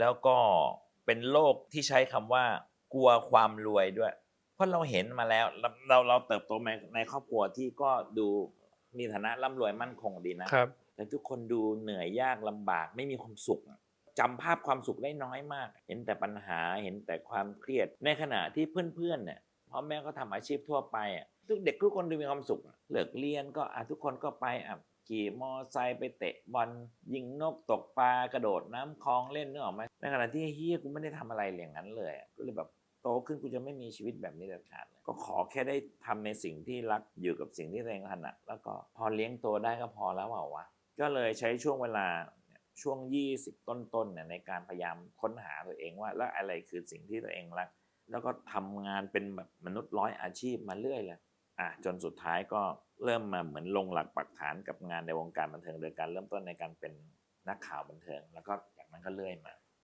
แล้วก็เป็นโลกที่ใช้คำว่ากลัวความรวยด้วย เพราะเราเห็นมาแล้วเราเราเราเติบโตมาในครอบครัวที่ก็ดูมีฐานะร่ำรวยมั่นคงดีนะครับ แต่ทุกคนดูเหนื่อยยากลำบากไม่มีความสุขจำภาพความสุขได้น้อยมาก เห็นแต่ปัญหาเห็นแต่ความเครียดในขณะที่เพื่อนๆเนี่ย พ่อแม่ก็ทำอาชีพทั่วไปอะทุกเด็กทุกคนดูมีความสุขอะเลิกเรียนก็อะทุกคนก็ไปอะขี่มอไซค์ไปเตะบอลยิงนกตกปลากระโดดน้ำคลองเล่นนึกออกไหมในขณะที่เฮียกูไม่ได้ทำอะไรอย่างนั้นเลยก็เลยแบบโตขึ้นกูจะไม่มีชีวิตแบบนี้เด็ดขาดเลยก็ขอแค่ได้ทำในสิ่งที่รักอยู่กับสิ่งที่ตัวเองถนัดแล้วก็พอเลี้ยงตัวได้ก็พอแล้วเปล่าวะก็เลยใช้ช่วงเวลาเนี่ยช่วง 20 ต้นๆเนี่ยในการพยายามค้นหาตัวเองว่าแล้วอะไรคือสิ่งที่ตัวเองรัก แล้วก็ทำงานเป็นแบบมนุษย์ร้อยอาชีพมาเรื่อยเลยอะจนสุดท้ายก็เริ่มมาเหมือนลงหลักปักฐานกับงานในวงการบันเทิงโดยการเริ่มต้นในการเป็นนักข่าวบันเทิง แล้วก็จากนั้นก็เรื่อยมา